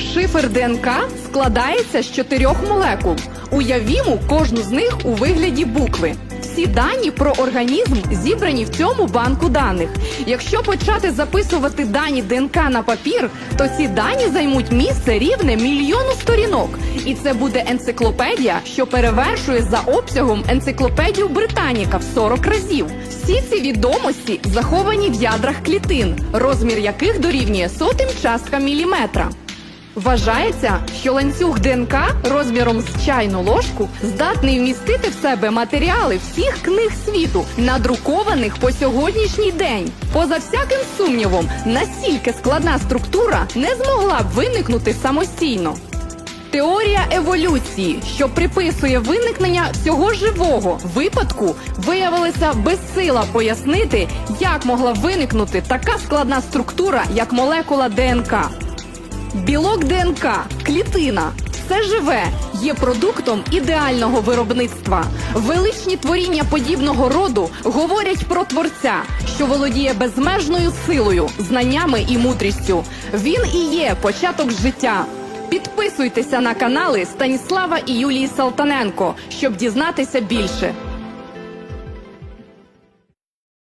Шифер ДНК складається з чотирьох молекул. Уявімо кожну з них у вигляді букви. Всі дані про організм зібрані в цьому банку даних. Якщо почати записувати дані ДНК на папір, то ці дані займуть місце рівне мільйону сторінок. І це буде енциклопедія, що перевершує за обсягом енциклопедію Британіка в 40 разів. Всі ці відомості заховані в ядрах клітин, розмір яких дорівнює сотим часткам міліметра. Вважається, що ланцюг ДНК розміром з чайну ложку здатний вмістити в себе матеріали всіх книг світу, надрукованих по сьогоднішній день. Поза всяким сумнівом, настільки складна структура не змогла б виникнути самостійно. Теорія еволюції, що приписує виникнення всього живого випадку, виявилася безсила пояснити, як могла виникнути така складна структура, як молекула ДНК. Білок ДНК, клітина, все живе, є продуктом ідеального виробництва. Величні творіння подібного роду говорять про творця, що володіє безмежною силою, знаннями і мудрістю. Він і є початок життя. Підписуйтеся на канали Станіслава і Юлії Салтаненко, щоб дізнатися більше.